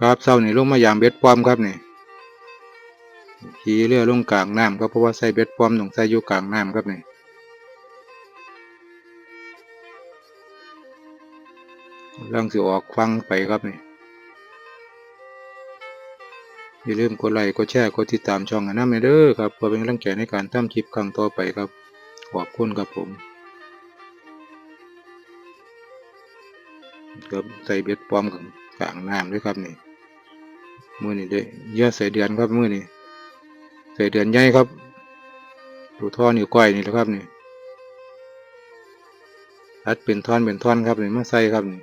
ครับเศร้านี่ลงมายามเบ็ดปลอมครับนี่ขี่เรือลงกลางน้ำครับเพราะว่าใส่เบ็ดปลอมต้องใส่อยู่กลางน้ำครับนี่เรื่องสิออกฟังไปครับนี่อย่าลืมกดไลค์กดแชร์กดติดตามช่องอันนั้นเด้อครับเพื่อเป็นกำลังใจในการทำคลิปครั้งต่อไปครับ ขอบคุณครับผมครับใส่เบ็ดปลอมกับกลางน้ำด้วยครับนี่ มือนี่เด้เยอะใส่เดือนครับมือนี่ใส่เดือนใหญ่ครับดูท่อนิ้วก้อยนี่แหละครับนี่รัดเป็นท่อนเป็นท่อนครับนี่มาใส่ครับนี่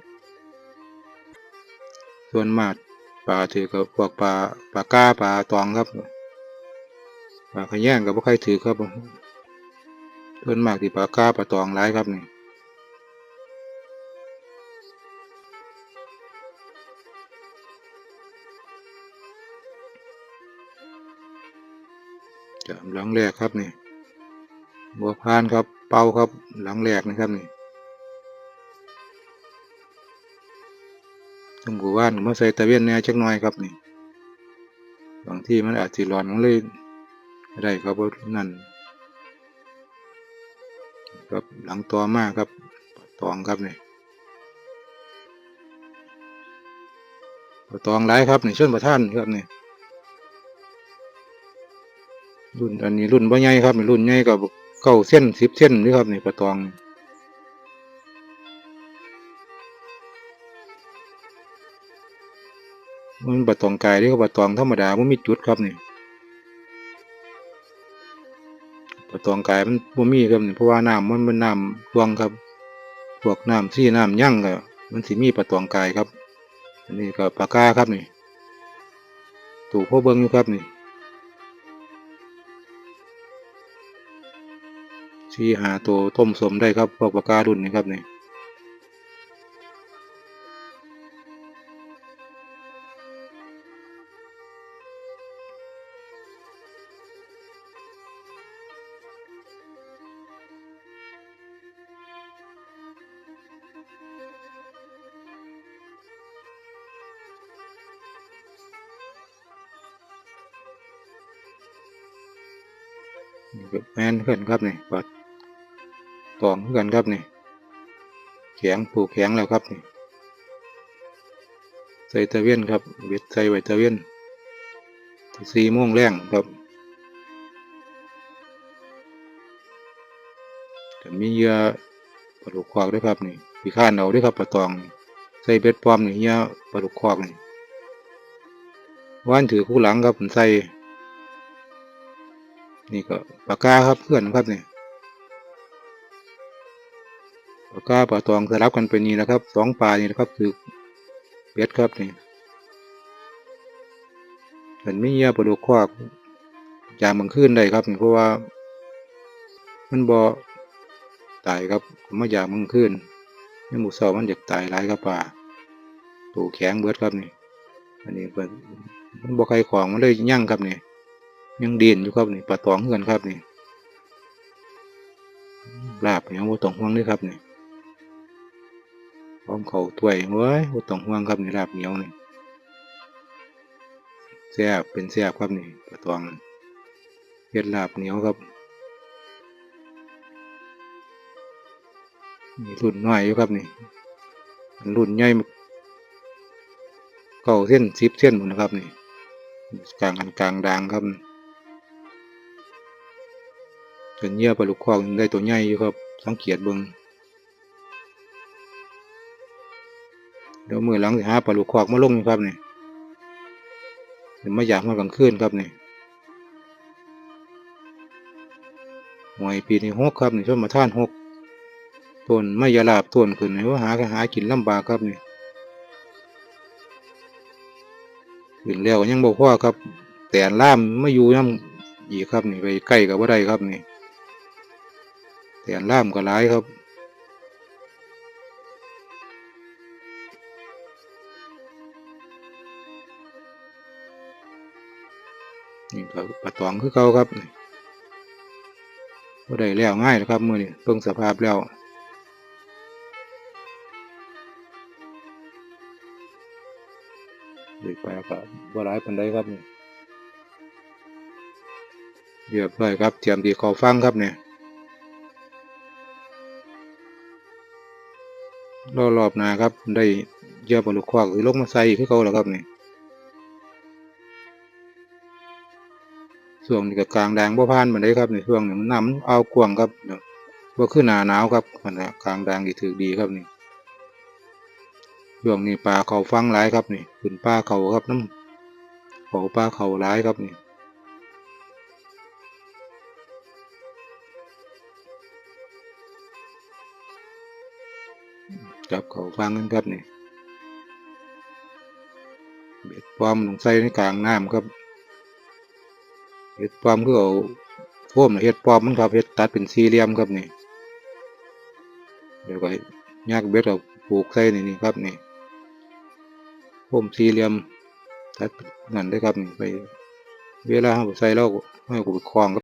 ส่วนมากปลาถือกับพวกปลาปลาก้าปลาตองครับปลาขย่งกับพวกใครถือครับส่วนมากที่ปลาก้าปลาตองร้ายครับนี่ จะหลังแรกครับนี่บัวพานครับ เป่าครับ หลังแรกนะครับนี่ต้องกูว่านมาใส่ตะเวียนแน่จักหน่อยครับนี่บางที่มันอาจสิร้อนมันเลยได้ครับเพราะนั่นครับหลังตัวมากครับตองครับนี่ตองร้ายครับนี่ช่วนประท่านครับนี่ รุ่นอันนี้รุ่นบ่ใหญ่ครับนี่รุ่นใหญ่กับเก้าเส้นสิบเส้นนี่ครับนี่ปลาตองมันปลาตองกายนี่ก็ปลาตองธรรมดามันมีจุดครับนี่ปลาตองกายมันบ่มีครับนี่เพราะว่าน้ำมันเป็นน้ำรวงครับพวกน้ำซี่น้ำยั่งก็มันสิมีปลาตองกายครับอันนี้ก็ปลากาครับนี่ตู่พ่อเบิ้งอยู่ครับนี่ ชี้หาตัวต้มสมได้ครับพวกปลาการุ่นนี้ครับนี่นี่ก็แมนเพื่อนครับนี่ปลาต องเพื่อนครับนี่แข็งผูกแข็งแล้วครับนี่ใส่ตะเวียนครับเบ็ดใส่ไว้ตะเวียนสี่โมงแรงครับจะมีเยื่อปลาดุกควักด้วยครับนี่พี่ข้านเอาด้วยครับปลาตอง ใส่เบ็ดปลอมนี่เยื่อปลาดุกควักนี่ว่านถือคู่หลังครับผมใส่ นี่ก็ปากกาครับเพื่อนครับนี่ ปากกาปลาตองสลับกันไปนี่นะครับสองปลานี่นะครับคือเบ็ดครับนี่เห็นไม่เยี่ยปลาดุกควักยามมันขึ้นได้ครับเพราะว่า มันบ่ตายครับผมไมายามมันขึ้นนี่หมูเสามันอยากตายหลายครับปลาตัวแข็งเบิดครับนี่ อันนี้เป็นมันบ่ใครของมันเลยยั่งครับนี่ยังเดินอยู่ครับนี่ปลาตองเงินครับนี่ลาบยังบ่ต้องห่วงเลยครับนี่ อมเขาถ้วยเว้ยบ่ต้องห่วงครับนี่ลาบเหนียวนี่แซ่บเป็นแซ่บครับนี่ปลาตองเฮ็ดลาบเหนียวครับนี่รุ่นน้อยอยู่ครับนี่รุ่นใหญ่เก้าเส้นสิบเส้นหมดนะครับนี่กลางอันกลางดางครับเป็นเยื่อปลาลูกคอกได้ตัวใหญ่อยู่ครับสังเกตเบิ่ง เดี๋ยวมือหลังสิหาปลาลูกคอกมาลงครับนี่เป็นมาอยากมากลางคืนครับนี่หวยปีนี้หกครับนี่ชนมาท่านหกต้นไม่ยาลาบต้นขึ้นให้ว่าหาหากินลำบากครับนี่ขึ้นแล้วยังบอกว่าครับ แต่ล่ามไม่อยู่ยังอีกครับนี่ไปใกล้กับว่าได้ครับนี่แต่ล่ามก็ร้ายครับ นี่ก็ปลาตองคือเก่าครับนี่บ่ได้แล้วง่ายนะครับมือนี่เพิ่งสภาพแล้วเลยปก็บ่หลายปานใดครับเรียบร้อยครับเตรียมที่เขาฟังครับเนี่ยรอรอบหน้าครับ ได้เยื่อปลาลูกควักหรือลงมาใส่คือเขาแล้วครับเนี่ย ช่วงนี้ก็กลางแดงบ่ผ่านปานใดครับในช่วงนี้มันน้ำมันเอากวงครับวบ่คือหนาหนาวครับมันนะกลางแดงนี่ถือดีครับนี่ช่วงนี้ปลาเขาฟังหลายครับนี่ขึ้นปลาเขาครับน้ำเขาปลาเขาหลายครับนี่จับเขาฟังกันครับนี่เบ็ดปลอมลงใส่ในกลางน้ำครับ เห็ดปลอมคือเอาพ่วมนะเห็ดปลอมมันครับเห็ดตัดเป็นสี่เหลี่ยมครับนี่เดี๋ยวก็ยากเบ็ดเราปลูกใส่นี่นี่ครับนี่โฟมสี่เหลี่ยมตัดนั่นได้ครับนี่ไป เวลาเราใส่เราให้กูไปคล้องกับ